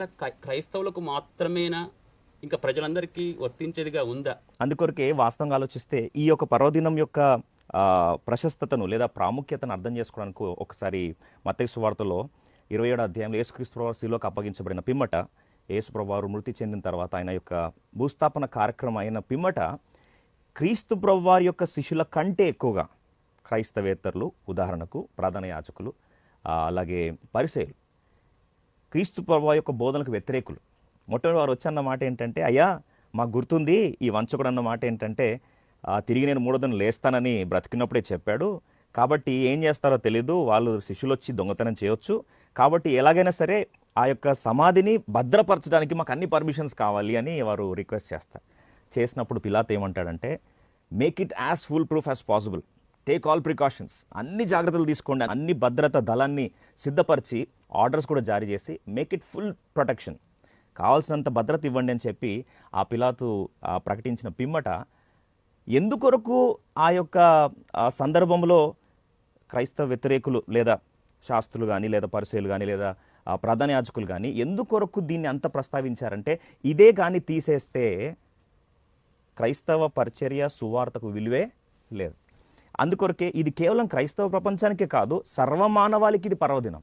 బాధ్యత క్రైస్తవులకు మాత్రమేనా? ఇంకా ప్రజలందరికీ వర్తించేదిగా ఉందా? అందుకొరకే వాస్తవంగా ఆలోచిస్తే ఈ యొక్క పర్వదినం యొక్క ప్రశస్తతను లేదా ప్రాముఖ్యతను అర్థం చేసుకోవడానికి ఒకసారి మత్తయి సువార్తలో ఇరవై ఏడు అధ్యాయంలో యేసుక్రీస్తు ప్రభు శిలోకి అప్పగించబడిన పిమ్మట యేసుప్రభువారు మృతి చెందిన తర్వాత ఆయన యొక్క భూస్థాపన కార్యక్రమం అయిన పిమ్మట క్రీస్తు ప్రభువారి యొక్క శిష్యుల కంటే ఎక్కువగా క్రైస్తవేత్తరులు ఉదాహరణకు ప్రధాన యాజకులు అలాగే పరిసేలు క్రీస్తు ప్రభావ యొక్క బోధనకు వ్యతిరేకులు. మొట్టమొదటి వారు వచ్చి అన్న మాట ఏంటంటే అయ్యా మాకు గుర్తుంది ఈ వంచకుడు అన్న మాట ఏంటంటే తిరిగి నేను మూడోదను లేస్తానని బ్రతికినప్పుడే చెప్పాడు. కాబట్టి ఏం చేస్తారో తెలీదు. వాళ్ళు శిష్యులు వచ్చి దొంగతనం చేయొచ్చు. కాబట్టి ఎలాగైనా సరే ఆ యొక్క సమాధిని భద్రపరచడానికి మాకు అన్ని పర్మిషన్స్ కావాలి అని వారు రిక్వెస్ట్ చేస్తారు. చేసినప్పుడు పిలాత్ ఏమంటాడంటే make it as full proof as possible. Take all precautions అన్ని జాగ్రత్తలు తీసుకోండి. అన్ని భద్రత దళాన్ని సిద్ధపరిచి ఆర్డర్స్ కూడా జారీ చేసి మేక్ ఇట్ ఫుల్ ప్రొటెక్షన్ కావాల్సినంత భద్రత ఇవ్వండి అని చెప్పి ఆ పిలాతు ప్రకటించిన పిమ్మట ఎందుకొరకు ఆ యొక్క సందర్భంలో క్రైస్తవ వ్యతిరేకులు లేదా శాస్త్రులు కానీ లేదా పరిశీలు కానీ లేదా ప్రధాన యాజకులు కానీ ఎందుకొరకు దీన్ని అంత ప్రస్తావించారంటే ఇదే కానీ తీసేస్తే క్రైస్తవ పరిచర్య సువార్తకు విలువే లేదు. అందుకొరకే ఇది కేవలం క్రైస్తవ ప్రపంచానికే కాదు సర్వమానవాళికి ఇది పర్వదినం.